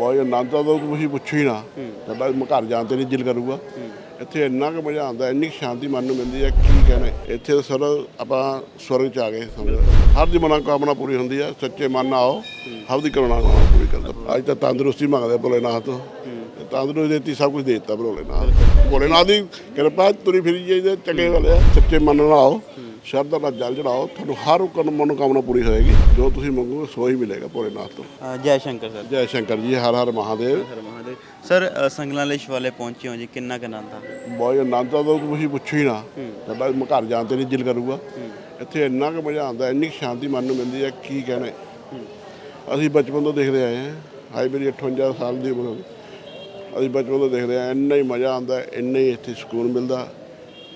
ਬਹੁਤ ਆਨੰਦ ਆਉਂਦਾ ਤੁਸੀਂ ਪੁੱਛੋ ਹੀ ਨਾ। ਸਾਡਾ ਘਰ ਜਾਣ ਤੇ ਨਹੀਂ ਦਿਲ ਕਰੂਗਾ। ਇੱਥੇ ਇੰਨਾ ਕੁ ਮਜ਼ਾ ਆਉਂਦਾ ਇੰਨੀ ਸ਼ਾਂਤੀ ਮਨ ਨੂੰ ਮਿਲਦੀ ਹੈ ਕੀ ਕਹਿਣੇ। ਇੱਥੇ ਤਾਂ ਸਰ ਆਪਾਂ ਸਵਰਗ ਚ ਆ ਗਏ ਸਮਝ। ਹਰ ਦੀ ਮਨੋਕਾਮਨਾ ਪੂਰੀ ਹੁੰਦੀ ਹੈ ਸੱਚੇ ਮਨ ਨਾਲ ਆਓ ਸਭ ਦੀ ਕਰੋਨਾ ਪੂਰੀ ਕਰਦਾ। ਅੱਜ ਤਾਂ ਤੰਦਰੁਸਤੀ ਮੰਗਦੇ ਭੋਲੇਨਾਥ। ਤੋਂ ਤੇ ਤੰਦਰੁਸਤੀ ਦੇਤੀ ਸਭ ਕੁਝ ਦੇ ਦਿੱਤਾ ਭੋਲੇਨਾਥ। ਭੋਲੇਨਾਥ ਦੀ ਕਿਰਪਾ ਤੁਰੀ ਫਿਰੀ ਜਾਈਦੇ ਚੰਗੇ ਵਾਲੇ ਸੱਚੇ ਮਨ ਨਾਲ ਆਓ। ਸ਼ਰਧਾ ਨਾਲ ਜਲ ਚੜਾਓ ਤੁਹਾਨੂੰ ਹਰ ਇੱਕ ਮਨੋਕਾਮਨਾ ਪੂਰੀ ਹੋਏਗੀ ਜੋ ਤੁਸੀਂ ਮੰਗੋਗੇ ਸੋ ਹੀ ਮਿਲੇਗਾ ਭੋਲੇਨਾਥ ਤੋਂ। ਅ, ਜੈ ਸ਼ੰਕਰ ਸਰ। ਜੈ ਸ਼ੰਕਰ ਜੀ ਹਰ ਹਰ ਮਹਾਦੇਵ। ਹਰ ਮਹਾਦੇਵ। ਸਰ ਅ, ਸੰਗਲਾਂ ਲਈ ਸ਼ਿਵਾਲੇ ਪਹੁੰਚੇ ਹੋ ਜੀ ਕਿੰਨਾ ਕੁ ਆਨੰਦ ਆ? ਬਹੁਤ ਆਨੰਦ ਆਉਂਦਾ ਤੁਸੀਂ ਪੁੱਛੋ ਹੀ ਨਾ। ਸਾਡਾ ਘਰ ਜਾਣ ਤੇ ਨਹੀਂ ਦਿਲ ਕਰੂਗਾ। ਇੱਥੇ ਇੰਨਾ ਕੁ ਮਜ਼ਾ ਆਉਂਦਾ ਇੰਨੀ ਕੁ ਸ਼ਾਂਤੀ ਮਨ ਨੂੰ ਮਿਲਦੀ ਹੈ ਕੀ ਕਹਿਣੇ ਅਸੀਂ ਬਚਪਨ ਤੋਂ ਦੇਖਦੇ ਆਏ ਹਾਂ ਹਾਈ ਮੇਰੀ 58 ਸਾਲ ਦੀ ਉਮਰ ਹੋ ਗਈ। ਅਸੀਂ ਬਚਪਨ ਤੋਂ ਦੇਖਦੇ ਆਏ ਇੰਨਾ ਹੀ ਮਜ਼ਾ ਆਉਂਦਾ ਇੰਨਾ ਹੀ ਇੱਥੇ ਸਕੂਨ ਮਿਲਦਾ।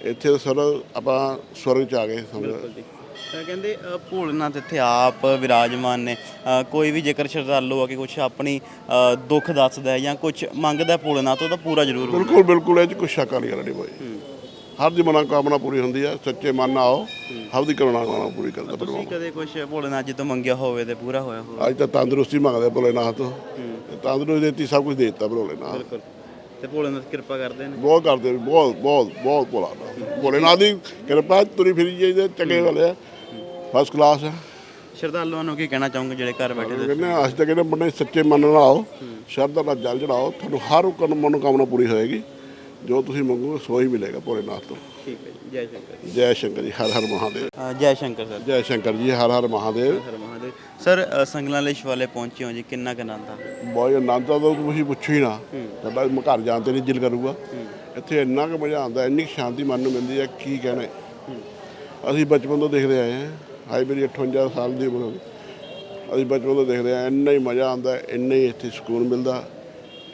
ਇੱਥੇ ਸਰ ਆਪਾਂ ਸਵਰਗ ਚ ਆ ਗਏ ਸਮਝ ਤਾਂ ਕਹਿੰਦੇ ਅ, ਭੋਲੇਨਾਥ ਇੱਥੇ ਆਪ ਵਿਰਾਜਮਾਨ ਨੇ। ਅ, ਕੋਈ ਵੀ ਜੇਕਰ ਸ਼ਰਧਾਲੂ ਆ ਕੇ ਕੁਝ ਆਪਣੀ ਅ, ਦੁੱਖ ਦੱਸਦਾ ਹੈ ਜਾਂ ਕੁਝ ਮੰਗਦਾ ਹੈ ਭੋਲੇਨਾਥ ਤੋਂ ਤਾਂ ਪੂਰਾ ਜ਼ਰੂਰ ਹੋਊਗਾ। ਬਿਲਕੁਲ ਬਿਲਕੁਲ ਇਹ ਚ ਕੁਛ ਸ਼ੱਕ ਨਹੀਂ ਕਰਨੀ ਕੋਈ ਹਰ ਦੀ ਮਨੋਕਾਮਨਾ ਪੂਰੀ ਹੁੰਦੀ ਹੈ ਸੱਚੇ ਮਨ ਨਾਲ ਆਓ ਸਭ ਦੀ ਕਰੋਨਾ ਪੂਰੀ ਕਰਦਾ ਤੁਸੀਂ ਪਰਮਾਤਮਾ ਕਦੇ ਕੁਝ ਭੋਲੇਨਾਥ ਜੀ ਤੋਂ ਮੰਗਿਆ ਹੋਵੇ ਤੇ ਪੂਰਾ ਹੋਇਆ ਹੋਵੇ ਅੱਜ ਤਾਂ ਤੰਦਰੁਸਤੀ ਮੰਗਦੇ ਭੋਲੇਨਾਥ ਤੰਦਰੁਸਤੀ ਦੇਤੀ ਸਭ ਕੁਝ ਦੇ ਦਿੱਤਾ ਭੋਲੇਨਾਥ। ਬਿਲਕੁਲ। ਤੇ ਭੋਲੇਨਾਥ ਕਿਰਪਾ ਕਰਦੇ ਨੇ। ਬਹੁਤ ਕਰਦੇ ਨੇ, ਬਹੁਤ ਬਹੁਤ ਬਹੁਤ ਭੋਲਾ ਭੋਲੇਨਾਥ ਦੀ ਕਿਰਪਾ ਤੁਰੀ ਫਿਰੀ ਜਾਈਦੇ ਚੰਗੇ ਵਾਲੇ ਆ। ਫਸਟ ਕਲਾਸ ਆ। ਸ਼ਰਧਾਲੂਆਂ ਨੂੰ ਕੀ ਕਹਿਣਾ ਚਾਹੋਗੇ ਜਿਹੜੇ ਘਰ ਬੈਠੇ ਨੇ? ਕਹਿੰਦੇ ਅੱਜ ਤੱਕ ਕਹਿੰਦੇ ਬੰਦੇ ਸੱਚੇ ਮਨ ਨਾਲ ਆਓ। ਸ਼ਰਧਾ ਨਾਲ ਜਲ ਚੜਾਓ। ਤੁਹਾਨੂੰ ਹਰ ਇੱਕ ਮਨੋਕਾਮਨਾ ਪੂਰੀ ਹੋਏਗੀ। ਜੋ ਤੁਸੀਂ ਮੰਗੋਗੇ ਸੋ ਹੀ ਮਿਲੇਗਾ ਭੋਲੇਨਾਥ ਤੋਂ। ਠੀਕ ਹੈ ਜੀ ਸ਼ੰਕਰ ਜੈ। ਸ਼ੰਕਰ ਜੀ ਹਰ ਹਰ ਮਹਾਦੇਵ। ਜੈ ਸ਼ੰਕਰ ਸਰ। ਜੈ ਸ਼ੰਕਰ ਜੀ ਹਰ ਹਰ ਮਹਾਦੇਵ। ਮਹਾਦੇਵ। ਸਰ ਅ, ਸੰਗਲਾਂ ਲਈ ਸ਼ਿਵਾਲੇ ਪਹੁੰਚੇ ਹੋ ਜੀ ਕਿੰਨਾ ਕੁ ਆਨੰਦ ਆ? ਬਹੁਤ ਆਨੰਦ ਆਉਂਦਾ ਤੁਸੀਂ ਪੁੱਛੋ ਹੀ ਨਾ। ਸਾਡਾ ਘਰ ਜਾਣ ਤੇ ਨਹੀਂ ਦਿਲ ਕਰੂਗਾ। ਇੱਥੇ ਇੰਨਾ ਕੁ ਮਜ਼ਾ ਆਉਂਦਾ ਇੰਨੀ ਕੁ ਸ਼ਾਂਤੀ ਮਨ ਨੂੰ ਮਿਲਦੀ ਹੈ ਕੀ ਕਹਿਣੇ। ਅਸੀਂ ਬਚਪਨ ਤੋਂ ਦੇਖਦੇ ਆਏ ਹਾਂ। ਹਾਈ ਮੇਰੀ 58 ਸਾਲ ਦੀ ਉਮਰ ਹੋ ਗਈ। ਅਸੀਂ ਬਚਪਨ ਤੋਂ ਦੇਖਦੇ ਆਏ ਇੰਨਾ ਹੀ ਮਜ਼ਾ ਆਉਂਦਾ ਇੰਨਾ ਹੀ ਇੱਥੇ ਸਕੂਨ ਮਿਲਦਾ।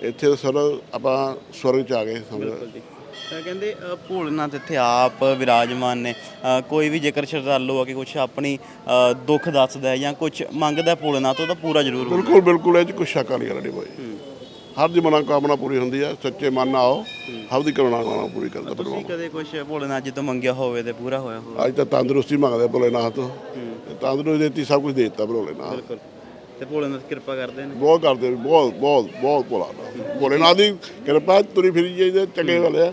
ਇੱਥੇ ਸਰ ਆਪਾਂ ਸਵਰਗ ਚ ਆ ਗਏ ਸਮਝ ਤਾਂ ਕਹਿੰਦੇ ਅ, ਭੋਲੇਨਾਥ ਇੱਥੇ ਆਪ ਵਿਰਾਜਮਾਨ ਨੇ। ਅ, ਕੋਈ ਵੀ ਜੇਕਰ ਸ਼ਰਧਾਲੂ ਆ ਕੇ ਕੁਝ ਆਪਣੀ ਅ, ਦੁੱਖ ਦੱਸਦਾ ਹੈ ਜਾਂ ਕੁਝ ਮੰਗਦਾ ਹੈ ਭੋਲੇਨਾਥ ਤੋਂ ਤਾਂ ਪੂਰਾ ਜ਼ਰੂਰ ਹੋਊਗਾ। ਬਿਲਕੁਲ ਬਿਲਕੁਲ ਇਹ ਚ ਕੁਛ ਸ਼ੱਕ ਨਹੀਂ ਕਰਨੀ ਕੋਈ ਹਰ ਦੀ ਮਨੋਕਾਮਨਾ ਪੂਰੀ ਹੁੰਦੀ ਹੈ ਸੱਚੇ ਮਨ ਨਾਲ ਆਓ ਸਭ ਦੀ ਕਰੋਨਾ ਪੂਰੀ ਕਰਦਾ ਤੁਸੀਂ ਪਰਮਾਤਮਾ ਕਦੇ ਕੁਝ ਭੋਲੇਨਾਥ ਜੀ ਤੋਂ ਮੰਗਿਆ ਹੋਵੇ ਤੇ ਪੂਰਾ ਹੋਇਆ ਹੋਵੇ? ਅੱਜ ਤਾਂ ਤੰਦਰੁਸਤੀ ਮੰਗਦੇ ਭੋਲੇਨਾਥ। ਤੇ ਤੰਦਰੁਸਤੀ ਦੇਤੀ ਸਭ ਕੁਝ ਦੇ ਦਿੱਤਾ ਭੋਲੇਨਾਥ। ਬਿਲਕੁਲ। ਤੇ ਭੋਲੇਨਾਥ ਕਿਰਪਾ ਕਰਦੇ ਨੇ। ਬਹੁਤ ਕਰਦੇ ਨੇ, ਬਹੁਤ ਬਹੁਤ ਬਹੁਤ ਭੋਲਾ ਭੋਲੇਨਾਥ ਦੀ ਕਿਰਪਾ ਤੁਰੀ ਫਿਰੀ ਜਾਈਦੇ ਚੰਗੇ ਵਾਲੇ ਆ।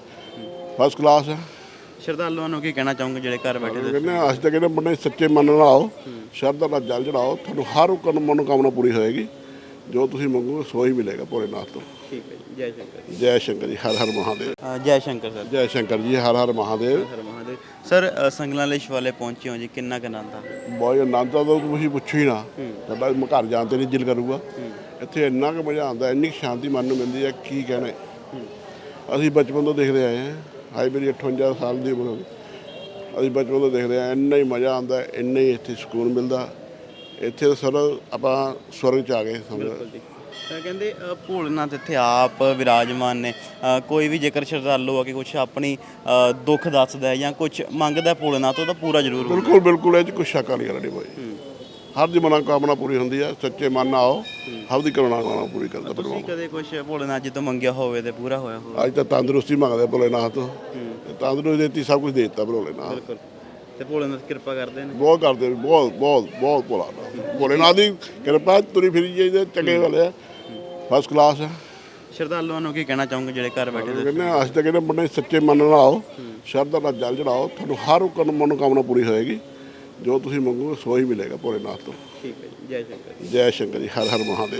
ਫਸਟ ਕਲਾਸ ਆ। ਸ਼ਰਧਾਲੂਆਂ ਨੂੰ ਕੀ ਕਹਿਣਾ ਚਾਹੋਗੇ ਜਿਹੜੇ ਘਰ ਬੈਠੇ ਨੇ ਕਹਿੰਦੇ ਅੱਜ ਤੱਕ ਕਹਿੰਦੇ ਬੰਦੇ ਸੱਚੇ ਮਨ ਨਾਲ ਆਓ ਸ਼ਰਧਾ ਨਾਲ ਜਲ ਚੜਾਓ। ਤੁਹਾਨੂੰ ਹਰ ਇੱਕ ਮਨੋਕਾਮਨਾ ਪੂਰੀ ਹੋਏਗੀ। ਜੋ ਤੁਸੀਂ ਮੰਗੋਗੇ ਸੋ ਹੀ ਮਿਲੇਗਾ ਭੋਲੇਨਾਥ ਤੋਂ। ਠੀਕ ਹੈ ਜੀ ਜੈ ਸ਼ੰਕਰ ਜੈ। ਸ਼ੰਕਰ ਜੀ ਹਰ ਹਰ ਮਹਾਦੇਵ। ਅ, ਜੈ ਸ਼ੰਕਰ ਸਰ। ਜੈ ਸ਼ੰਕਰ ਜੀ ਹਰ ਹਰ ਮਹਾਦੇਵ। ਹਰ ਮਹਾਦੇਵ। ਸਰ ਅ, ਸੰਗਲਾਂ ਲਈ ਸ਼ਿਵਾਲੇ ਪਹੁੰਚੇ ਹੋ ਜੀ ਕਿੰਨਾ ਕੁ ਆਨੰਦ ਆ? ਬਹੁਤ ਆਨੰਦ ਆਉਂਦਾ ਤੁਸੀਂ ਪੁੱਛੋ ਹੀ ਨਾ ਸਾਡਾ ਘਰ ਜਾਣ ਤੇ ਨਹੀਂ ਦਿਲ ਕਰੂਗਾ। ਇੱਥੇ ਇੰਨਾ ਕੁ ਮਜ਼ਾ ਆਉਂਦਾ ਇੰਨੀ ਕੁ ਸ਼ਾਂਤੀ ਮਨ ਨੂੰ ਮਿਲਦੀ ਹੈ ਕੀ ਕਹਿਣੇ। ਅਸੀਂ ਬਚਪਨ ਤੋਂ ਦੇਖਦੇ ਆਏ ਹਾਂ ਹਾਈ ਮੇਰੀ 58 ਸਾਲ ਦੀ ਉਮਰ ਹੋ ਗਈ। ਅਸੀਂ ਬਚਪਨ ਤੋਂ ਦੇਖਦੇ ਆਏ ਇੰਨਾ ਹੀ ਮਜ਼ਾ ਆਉਂਦਾ ਇੰਨਾ ਹੀ ਇੱਥੇ ਸਕੂਨ ਮਿਲਦਾ। ਇੱਥੇ ਸਰ ਆਪਾਂ ਸਵਰਗ ਚ ਆ ਗਏ ਸਮਝ ਤਾਂ ਕਹਿੰਦੇ ਅ, ਭੋਲੇਨਾਥ ਇੱਥੇ ਆਪ ਵਿਰਾਜਮਾਨ ਨੇ। ਅ, ਕੋਈ ਵੀ ਜੇਕਰ ਸ਼ਰਧਾਲੂ ਆ ਕੇ ਕੁਝ ਆਪਣੀ ਅ, ਦੁੱਖ ਦੱਸਦਾ ਹੈ ਜਾਂ ਕੁਝ ਮੰਗਦਾ ਹੈ ਭੋਲੇਨਾਥ ਤੋਂ ਤਾਂ ਪੂਰਾ ਜ਼ਰੂਰ ਬਿਲਕੁਲ ਬਿਲਕੁਲ ਇਹ ਚ ਕੁਛ ਸ਼ੱਕ ਨਹੀਂ ਕਰਨੀ ਕੋਈ ਹਰ ਦੀ ਮਨੋਕਾਮਨਾ ਪੂਰੀ ਹੁੰਦੀ ਹੈ ਸੱਚੇ ਮਨ ਨਾਲ ਆਓ ਸਭ ਦੀ ਕਰੋਨਾ ਪੂਰੀ ਕਰਦਾ ਤੁਸੀਂ ਪਰਮਾਤਮਾ ਕਦੇ ਕੁਝ ਭੋਲੇਨਾਥ ਜੀ ਤੋਂ ਮੰਗਿਆ ਹੋਵੇ ਤੇ ਪੂਰਾ ਹੋਇਆ ਹੋਵੇ? ਅੱਜ ਤਾਂ ਤੰਦਰੁਸਤੀ ਮੰਗਦੇ ਭੋਲੇਨਾਥ ਤੋਂ। ਤੇ ਤੰਦਰੁਸਤੀ ਦੇਤੀ ਸਭ ਕੁਝ ਦੇ ਦਿੱਤਾ ਭੋਲੇਨਾਥ। ਬਿਲਕੁਲ। ਤੇ ਭੋਲੇਨਾਥ ਕਿਰਪਾ ਕਰਦੇ ਨੇ। ਬਹੁਤ ਕਰਦੇ ਨੇ, ਬਹੁਤ ਬਹੁਤ ਬਹੁਤ ਭੋਲਾ ਭੋਲੇਨਾਥ ਦੀ ਕਿਰਪਾ ਤੁਰੀ ਫਿਰੀ ਜਾਈਦੇ ਚੰਗੇ ਵਾਲੇ ਆ। ਫਸਟ ਕਲਾਸ ਆ। ਸ਼ਰਧਾਲੂਆਂ ਨੂੰ ਕੀ ਕਹਿਣਾ ਚਾਹੋਗੇ ਜਿਹੜੇ ਘਰ ਬੈਠੇ ਨੇ? ਕਹਿੰਦੇ ਅੱਜ ਤੱਕ ਕਹਿੰਦੇ ਬੰਦੇ ਸੱਚੇ ਮਨ ਨਾਲ ਆਓ ਸ਼ਰਧਾ ਨਾਲ ਜਲ ਚੜਾਓ ਤੁਹਾਨੂੰ ਹਰ ਇੱਕ ਮਨੋਕਾਮਨਾ ਪੂਰੀ ਹੋਏਗੀ। ਜੋ ਤੁਸੀਂ ਮੰਗੋਗੇ ਸੋ ਹੀ ਮਿਲੇਗਾ ਭੋਲੇਨਾਥ ਤੋਂ। ਠੀਕ ਹੈ ਜੀ ਜੈ ਸ਼ੰਕਰ ਜੈ ਸ਼ੰਕਰ ਜੀ ਹਰ ਹਰ ਮਹਾਦੇਵ।